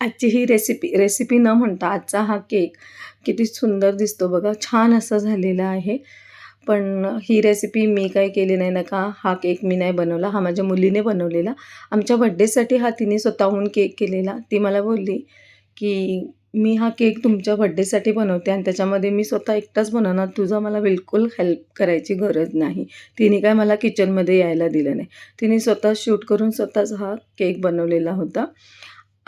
आजची ही recipe recipe न म्हणता आजचा हा केक किती सुंदर दिसतो बघा. छान असा झालेला आहे. पण ही रेसिपी मी काय केली नाही ना का? हा केक मी नाही बनवला. हा माझ्या मुलीने बनवलेला. आमच्या बड्डेसाठी हा तिने स्वतःहून केक केलेला. ती मला बोलली की मी हा केक तुमच्या बड्डेसाठी बनवते आणि त्याच्यामध्ये मी स्वतः एकटाच बनवणार. तुझा मला बिलकुल हेल्प करायची गरज नाही. तिने काय मला किचनमध्ये यायला दिलं नाही. तिने स्वतः शूट करून स्वतःच हा केक बनवलेला होता.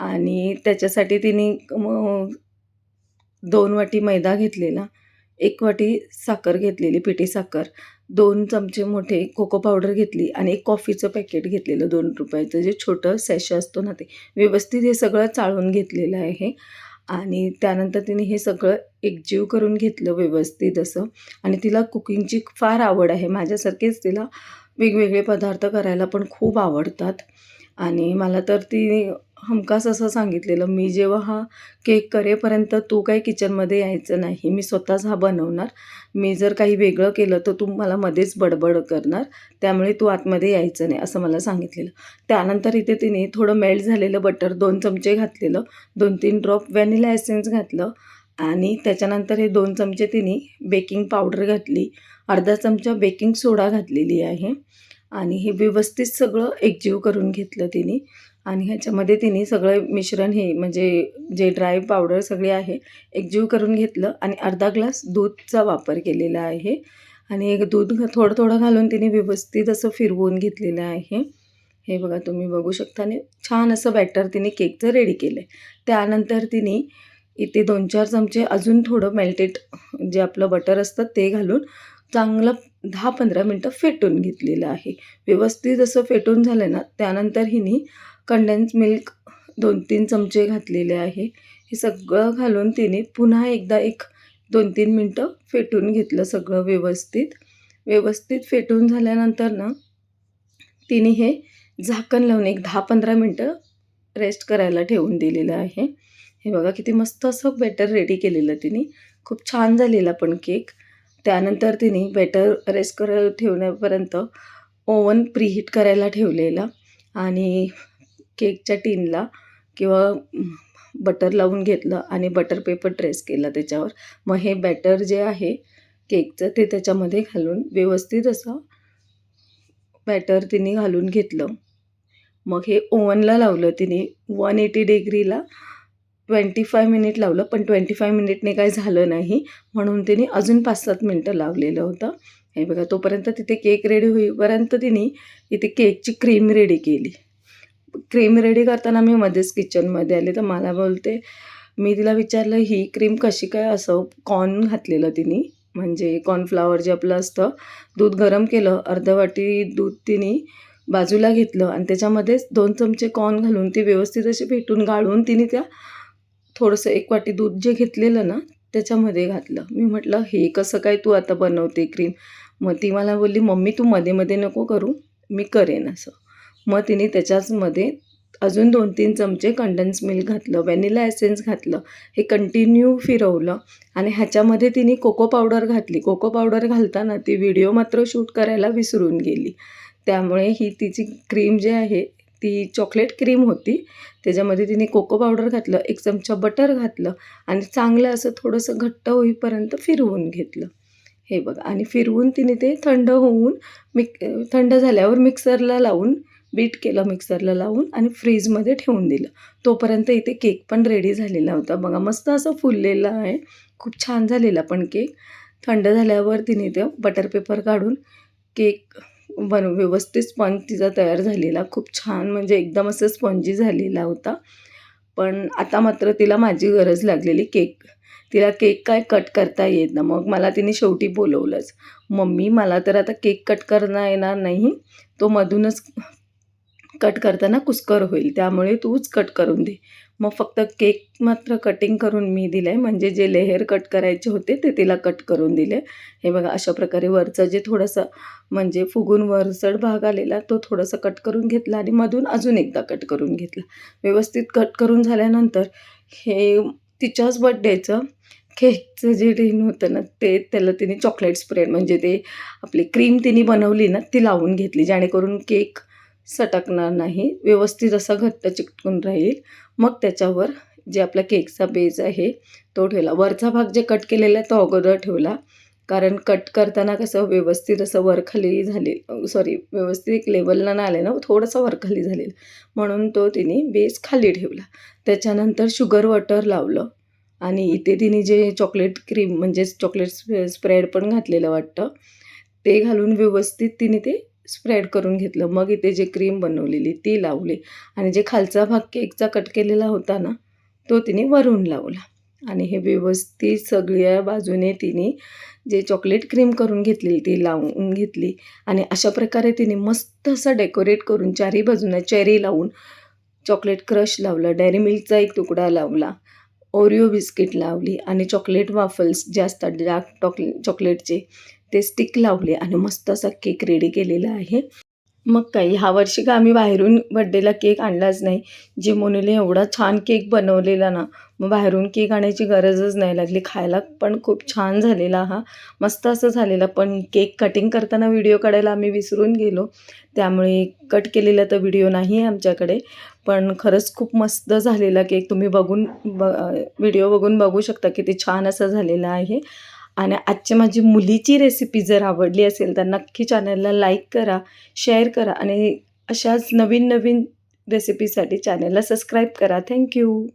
आणि त्याच्यासाठी तिने मग दोन वाटी मैदा घेतलेला एक वाटी साखर घेतलेली पिठी साखर दोन चमचे मोठे कोको पावडर घेतली आणि एक कॉफीचं पॅकेट घेतलेलं दोन रुपयाचं जे छोटं सॅश असतो ना ते. व्यवस्थित हे सगळं चाळून घेतलेलं आहे आणि त्यानंतर तिने हे सगळं एकजीव करून घेतलं व्यवस्थित असं. आणि तिला कुकिंगची फार आवड आहे. माझ्यासारखेच तिला वेगवेगळे पदार्थ करायला पण खूप आवडतात. आणि मला तर ती हमखास असं सांगितलेलं मी जेव्हा हा केक करेपर्यंत तू काही किचनमध्ये यायचं नाही मी स्वतःच हा बनवणार. मी जर काही वेगळं केलं तर तू मला मध्येच बडबड करणार त्यामुळे तू आतमध्ये यायचं नाही असं मला सांगितलेलं. त्यानंतर इथे तिने थोडं मेल्ट झालेलं बटर दोन चमचे घातलेलं दोन तीन ड्रॉप व्हॅनिला एसेन्स घातलं आणि त्याच्यानंतर हे दोन चमचे तिने बेकिंग पावडर घातली अर्धा चमचा बेकिंग सोडा घातलेली आहे आणि हे व्यवस्थित सगळं एकजीव करून घेतलं तिने. आणि ह्याच्यामध्ये तिने सगळं मिश्रण हे म्हणजे जे ड्राय पावडर सगळे आहे एकजीव करून घेतलं आणि अर्धा ग्लास दूधचा वापर केलेला आहे. आणि एक दूध थोडं थोडं घालून तिने व्यवस्थित असं फिरवून घेतलेलं आहे. हे बघा तुम्ही बघू शकता. आणि छान असं बॅटर तिने केकचं रेडी केलं आहे त्यानंतर तिने इथे दोन चार चमचे अजून थोडं मेल्टेड जे आपलं बटर असतं ते घालून चांगलं दहा पंधरा मिनटं फेटून घेतलेलं आहे. व्यवस्थित असं फेटून झालं ना त्यानंतर हिने कंडेन्स मिल्क दोन तीन चमचे घातलेले आहे. हे सगळं घालून तिने पुन्हा एकदा एक दोन तीन मिनटं फेटून घेतलं सगळं व्यवस्थित. व्यवस्थित फेटून झाल्यानंतर ना तिने हे झाकण लावून एक दहा पंधरा मिनटं रेस्ट करायला ठेवून दिलेलं आहे. हे बघा किती मस्त असं बॅटर रेडी केलेलं तिने. खूप छान झालेला पण केक त्यानंतर तिने बॅटर रेस्ट कर ठेवण्यापर्यंत ओवन प्रीहीट करायला ठेवलेला. आणि केकच्या टीनला किंवा बटर लावून घेतलं आणि बटर पेपर ट्रेस केला त्याच्यावर. मग हे बॅटर जे आहे केकचं ते त्याच्यामध्ये घालून व्यवस्थित असं बॅटर तिने घालून घेतलं. मग हे ओव्हनला लावलं तिने. वन एटी डिग्रीला ट्वेंटी फाय मिनिट लावलं पण ट्वेंटी फाय मिनिटने काही झालं नाही. म्हणून तिने अजून पाच सात मिनटं लावलेलं होतं. हे बघा तोपर्यंत तिथे केक रेडी होईपर्यंत तिने इथे केकची क्रीम रेडी केली. क्रीम रेडी करताना मी मध्येच किचनमध्ये आले तर मला बोलते मी तिला विचारलं ही क्रीम कशी काय असं कॉर्न घातलेलं तिने? म्हणजे कॉर्नफ्लावर जे आपलं असतं दूध गरम केलं अर्धवाटी दूध तिने बाजूला घेतलं आणि त्याच्यामध्येच दोन चमचे कॉर्न घालून ती व्यवस्थित अशी भेटून गाळून तिने त्या थोडंसं एक वाटी दूध जे घेतलेलं ना त्याच्यामध्ये घातलं. मी म्हटलं हे कसं काय तू आता बनवते क्रीम? मग ती मला बोलली मम्मी तू मध्ये मध्ये नको करू मी करेन असं. मग तिने त्याच्याचमध्ये अजून दोन तीन चमचे कंडन्स मिल्क घातलं व्हॅनिला एसेन्स घातलं हे कंटिन्यू फिरवलं आणि ह्याच्यामध्ये तिने कोको पावडर घातली. कोको पावडर घालताना ती व्हिडिओ मात्र शूट करायला विसरून गेली. त्यामुळे ही तिची क्रीम जी आहे ती चॉकलेट क्रीम होती. त्याच्यामध्ये तिने कोको पावडर घातलं एक चमचा बटर घातलं आणि चांगलं असं थोडंसं घट्ट होईपर्यंत फिरवून घेतलं. हे बघा. आणि फिरवून तिने ते थंड होऊन मिक थंड झाल्यावर मिक्सरला लावून बीट केलं मिक्सरला लावून आणि फ्रीजमध्ये ठेवून दिलं. तोपर्यंत इथे केक पण रेडी झालेला होता. बघा मस्त असं फुललेला आहे. खूप छान झालेला पण केक. थंड झाल्यावर तिने ते बटर पेपर काढून केक बन व्यवस्थित स्पंज तिचा तयार झालेला. खूप छान म्हणजे एकदम असं स्पंजी झालेला होता. पण आता मात्र तिला माझी गरज लागलेली केक. तिला केक काय कट करता येत ना. मग मला तिने शेवटी बोलवलंच. मम्मी मला तर आता केक कट करता येणार नाही. तो मधूनच कट करताना कुस्कर होईल त्यामुळे तूच कट करून दे. मग फक्त केक मात्र कटिंग करून मी दिलं आहे म्हणजे जे लेहेर कट करायचे होते ते तिला कट करून दिले. हे बघा अशा प्रकारे वरचं जे थोडंसं म्हणजे फुगून वरचड भाग आलेला तो थोडंसं कट करून घेतला आणि मधून अजून एकदा कट करून घेतला. व्यवस्थित कट करून झाल्यानंतर हे तिच्याच बड्डेचं केकचं जे रिन होतं ना ते त्याला तिने चॉकलेट स्प्रेड म्हणजे ते आपली क्रीम तिने बनवली ना ती लावून घेतली जेणेकरून केक सटकणार नाही. व्यवस्थित असा घट्ट चिकटून राहील. मग त्याच्यावर जे आपला केकचा बेस आहे तो ठेवला. वरचा भाग जे कट केलेला आहे तो अगोदर ठेवला. कारण कट करताना कसं व्यवस्थित असं वरखाली झाले सॉरी व्यवस्थित एक लेवलला ना आले ना थोडंसं वरखाली झालेलं. म्हणून तो तिने बेस खाली ठेवला. त्याच्यानंतर शुगर वॉटर लावलं. आणि इथे तिने जे चॉकलेट क्रीम म्हणजेच चॉकलेट स्प्रेड पण घातलेलं वाटतं ते घालून व्यवस्थित तिने ते स्प्रेड करून घेतलं. मग इथे जे क्रीम बनवलेली ती लावली. आणि जे खालचा भाग केकचा कट केलेला होता ना तो तिने वरून लावला. आणि हे व्यवस्थित सगळ्या बाजूने तिने जे चॉकलेट क्रीम करून घेतलेली ती लावून घेतली. आणि अशा प्रकारे तिने मस्त असं डेकोरेट करून चारी बाजूनं चेरी लावून चॉकलेट क्रश लावलं. डेअरी मिल्कचा एक तुकडा लावला. ओरिओ बिस्किट लावली. आणि चॉकलेट वाफल्स जे असतात डार्क टॉक चॉकलेटचे ते स्टिक लावले आणि मस्त असा केक रेडी केलेला आहे. मग काही ह्या वर्षी का आम्ही बाहेरून बड्डेला केक आणलाच नाही. जे मोनीने एवढा छान केक बनवलेला ना मग बाहेरून केक आणायची गरजच नाही लागली. खायला पण खूप छान झालेला हा. मस्त असं झालेला पण केक कटिंग करताना व्हिडिओ काढायला आम्ही विसरून गेलो. त्यामुळे कट केलेला तर व्हिडिओ नाही आहे आमच्याकडे. पण खरंच खूप मस्त झालेला केक तुम्ही बघून ब व्हिडिओ बघून बघू शकता किती छान असा झालेला आहे. आणि आजची माझी मुलीची रेसिपी जर आवडली असेल तर नक्की चॅनलला लाईक करा शेअर करा आणि अशाच नवीन नवीन रेसिपीसाठी चॅनलला सबस्क्राईब करा. थँक्यू